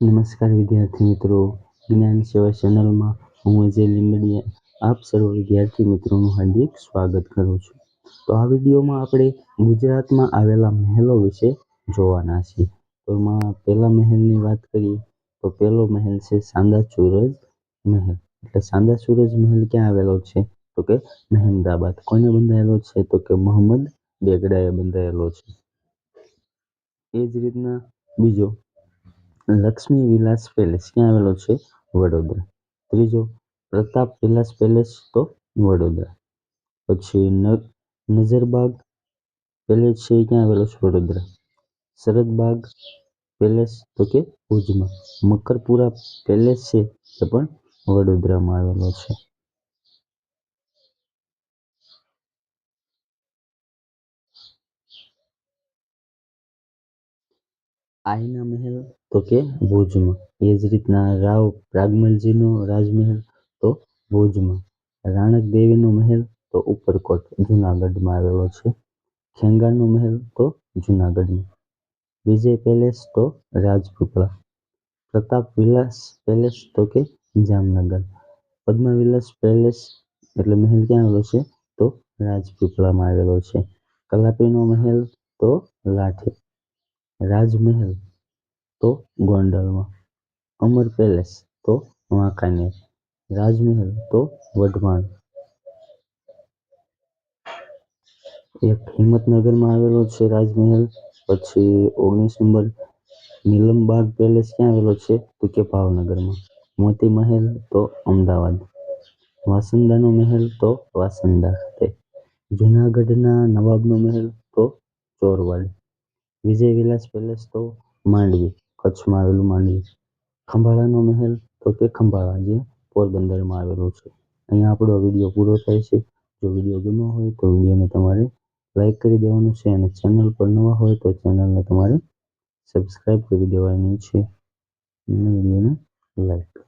નમસ્કાર વિદ્યાર્થી મિત્રો. જ્ઞાન સેવા ચેનલમાં હું અજય લીંબડિયા. આપ સર્વ વિદ્યાર્થી મિત્રોનું હાર્દિક સ્વાગત કરું છું. તો આ વિડીયોમાં આપણે ગુજરાતમાં આવેલા મહેલો વિશે જોવાના છીએ. તો એમાં પહેલા મહેલની વાત કરીએ, તો પહેલો મહેલ છે સાંદા સૂરજ મહેલ. એટલે સાંદા સૂરજ મહેલ ક્યાં આવેલો છે? તો કે મહેમદાબાદ. કોને બંધાયેલો છે? તો કે મોહમ્મદ બેગડાએ બંધાયેલો છે. એ જ રીતના બીજો લક્ષ્મી વિલાસ પેલેસ. ક્યાં આવેલો છે? વડોદરા. ત્રીજો, પ્રતાપ વિલાસ પેલેસ તો વડોદરા. પછી નજરબાગ પેલેસ છે ક્યાં આવેલો છે? વડોદરા. શરદબાગ પેલેસ તો કે ભુજમાં. મકરપુરા પેલેસ છે એ પણ વડોદરામાં આવેલો છે. આઈના મહેલ તો કે ભુજમાં. એ જ રીતના રાવ પ્રાગમલજીનો રાજમહેલ તો ભુજમાં. રાણક દેવીનો મહેલ તો ઉપરકોટ, જુનાગઢમાં આવેલો છે. ખેંગારનો મહેલ તો જુનાગઢમાં. વિજય પેલેસ તો રાજપીપળા. પ્રતાપ વિલાસ પેલેસ તો કે જામનગર. પદ્મવિલાસ પેલેસ એટલે મહેલ ક્યાં આવેલો છે? તો રાજપીપળામાં આવેલો છે. કલાપીનો મહેલ તો લાઠી. રાજમહેલ, તો ગોંડલમાં. અમર પેલેસ, તો વાંકાનેર. રાજમહેલ, તો વઢવાણ. એક હિંમતનગરમાં આવેલો છે રાજમહેલ, પછી ઓગણીસ નંબર નીલમબાગ પેલેસ ક્યાં આવેલો છે? તો કે ભાવનગરમાં. મોતી મહેલ તો અમદાવાદ. વાસંદાનો મહેલ, તો વાસંદા ખાતે. જૂનાગઢના નવાબનો મહેલ, તો ચોરવાડ. વિજય વિલાસ પેલેસ તો માંડવી, કચ્છમાં આવેલું માંડવી ખંભાળાનો મહેલ તો કે ખંભાળા જે પોરબંદરમાં આવેલું છે. અહીંયા આપણો વીડિયો પૂરો થાય છે. જો વીડિયો ગમ્યો હોય તો વિડીયોને તમારે લાઈક કરી દેવાનું છે અને ચેનલ પર નવા હોય તો ચેનલને તમારે સબસ્ક્રાઈબ કરી દેવાની છે. અને વિડીયોને લાઈક